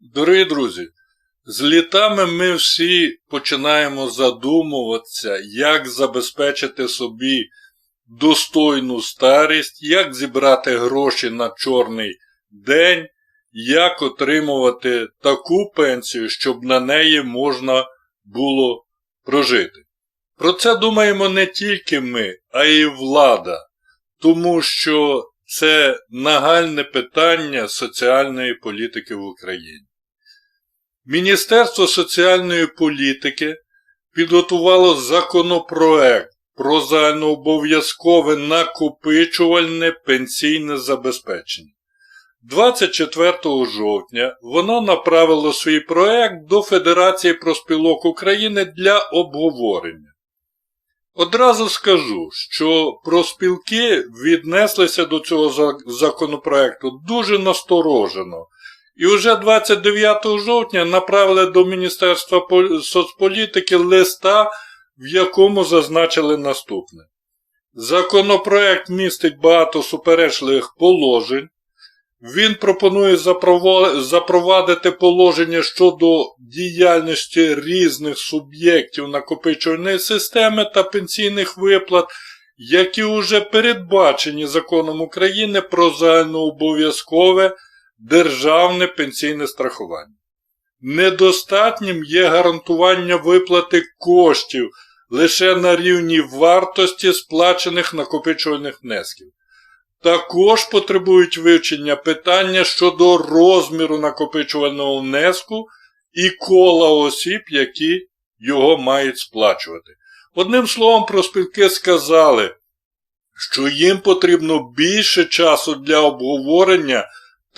Дорогі друзі, з літами ми всі починаємо задумуватися, як забезпечити собі достойну старість, як зібрати гроші на чорний день, як отримувати таку пенсію, щоб на неї можна було прожити. Про це думаємо не тільки ми, а й влада, тому що це нагальне питання соціальної політики в Україні. Міністерство соціальної політики підготувало законопроект про загальнообов'язкове накопичувальне пенсійне забезпечення. 24 жовтня воно направило свій проект до Федерації проспілок України для обговорення. Одразу скажу, що проспілки віднеслися до цього законопроекту дуже насторожено. І вже 29 жовтня направили до Міністерства соцполітики листа, в якому зазначили наступне. Законопроект містить багато суперечливих положень. Він пропонує запровадити положення щодо діяльності різних суб'єктів накопичувальної системи та пенсійних виплат, які вже передбачені законом України про загальнообов'язкове державне пенсійне страхування. Недостатнім є гарантування виплати коштів лише на рівні вартості сплачених накопичувальних внесків. Також потребують вивчення питання щодо розміру накопичувального внеску і кола осіб, які його мають сплачувати. Одним словом, проспілки сказали, що їм потрібно більше часу для обговорення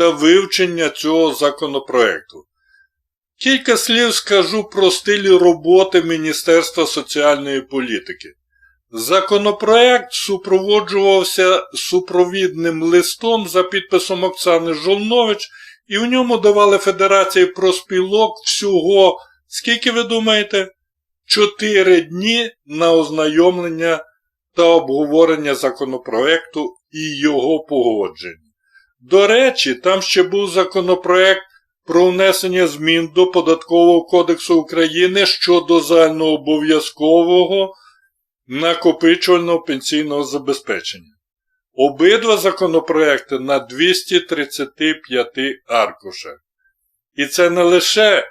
та вивчення цього законопроекту. Кілька слів скажу про стиль роботи Міністерства соціальної політики. Законопроект супроводжувався супровідним листом за підписом Оксани Жолнович, і в ньому давали Федерації проспілок всього, скільки ви думаєте, 4 дні на ознайомлення та обговорення законопроекту і його погодження. До речі, там ще був законопроект про внесення змін до Податкового кодексу України щодо загальнообов'язкового накопичувального пенсійного забезпечення. Обидва законопроекти на 235 аркушах. І це не лише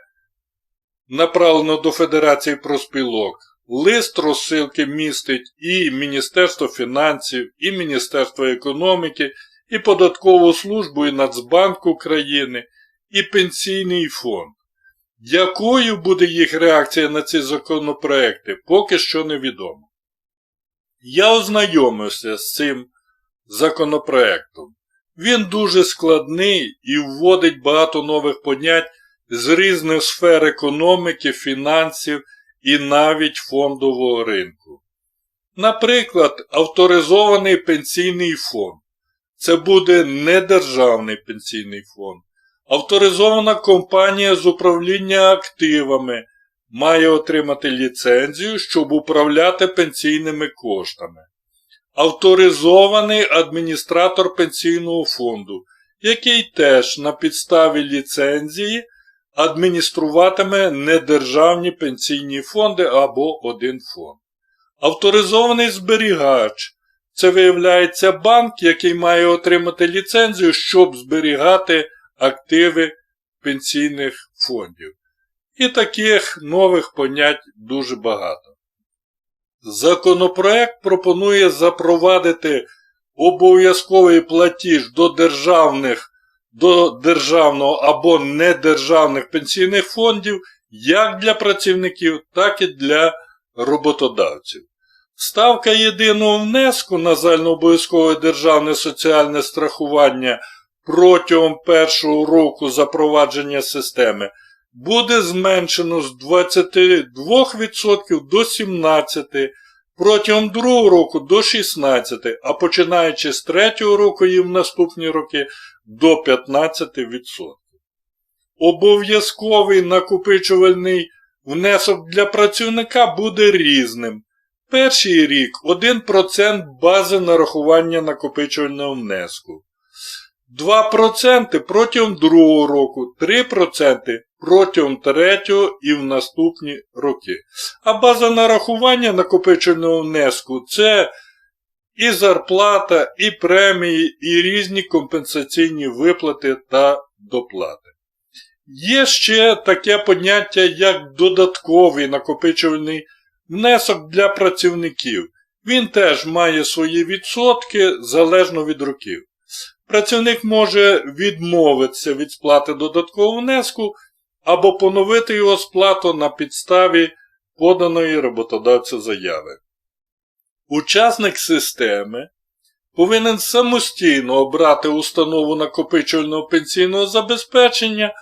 направлено до Федерації проспілок. Лист розсилки містить і Міністерство фінансів, і Міністерство економіки, і Податкову службу, і Нацбанк України, і Пенсійний фонд. Якою буде їх реакція на ці законопроекти, поки що невідомо. Я ознайомився з цим законопроектом. Він дуже складний і вводить багато нових понять з різних сфер економіки, фінансів і навіть фондового ринку. Наприклад, авторизований пенсійний фонд. Це буде не державний пенсійний фонд. Авторизована компанія з управління активами має отримати ліцензію, щоб управляти пенсійними коштами. Авторизований адміністратор пенсійного фонду, який теж на підставі ліцензії адмініструватиме недержавні пенсійні фонди або один фонд. Авторизований зберігач це виявляється банк, який має отримати ліцензію, щоб зберігати активи пенсійних фондів. І таких нових понять дуже багато. Законопроект пропонує запровадити обов'язковий платіж до державних, до державного або недержавних пенсійних фондів як для працівників, так і для роботодавців. Ставка єдиного внеску на загальнообов'язкове державне соціальне страхування протягом першого року запровадження системи буде зменшено з 22% до 17%, протягом другого року до 16%, а починаючи з третього року і в наступні роки до 15%. Обов'язковий накопичувальний внесок для працівника буде різним. Перший рік 1% бази нарахування накопичувального внеску. 2% протягом другого року, 3% протягом третього і в наступні роки. А база нарахування накопиченого внеску це і зарплата, і премії, і різні компенсаційні виплати та доплати. Є ще таке поняття, як додатковий накопичувальний внесок для працівників. Він теж має свої відсотки залежно від років. Працівник може відмовитися від сплати додаткового внеску або поновити його сплату на підставі поданої роботодавця заяви. Учасник системи повинен самостійно обрати установу накопичувального пенсійного забезпечення,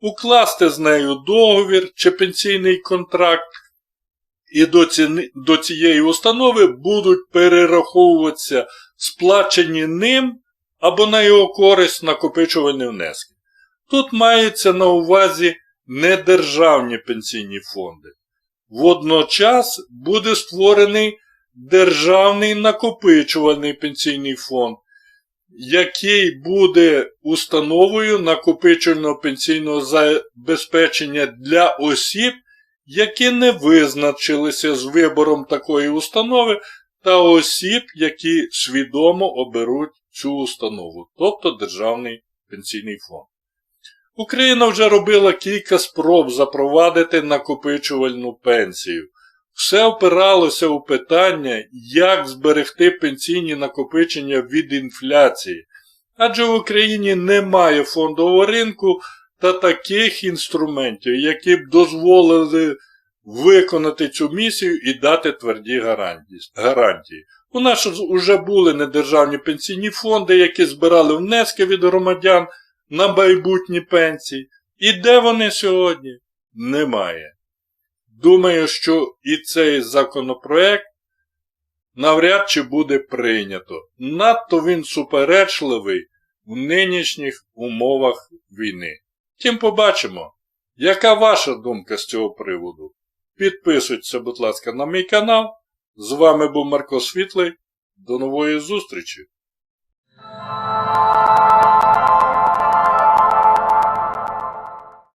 укласти з нею договір чи пенсійний контракт, і до, ціни, до цієї установи будуть перераховуватися сплачені ним або на його користь накопичувальні внески. Тут мається на увазі недержавні пенсійні фонди. Водночас буде створений Державний накопичувальний пенсійний фонд, який буде установою накопичувального пенсійного забезпечення для осіб, які не визначилися з вибором такої установи, та осіб, які свідомо оберуть цю установу, тобто Державний пенсійний фонд. Україна вже робила кілька спроб запровадити накопичувальну пенсію. Все опиралося у питання, як зберегти пенсійні накопичення від інфляції, адже в Україні немає фондового ринку та таких інструментів, які б дозволили виконати цю місію і дати тверді гарантії. У нас вже були недержавні пенсійні фонди, які збирали внески від громадян на майбутні пенсії. І де вони сьогодні? Немає. Думаю, що і цей законопроект навряд чи буде прийнято. Надто він суперечливий в нинішніх умовах війни. Тим побачимо, яка ваша думка з цього приводу. Підписуйтесь, будь ласка, на мій канал. З вами був Марко Світлий. До нової зустрічі!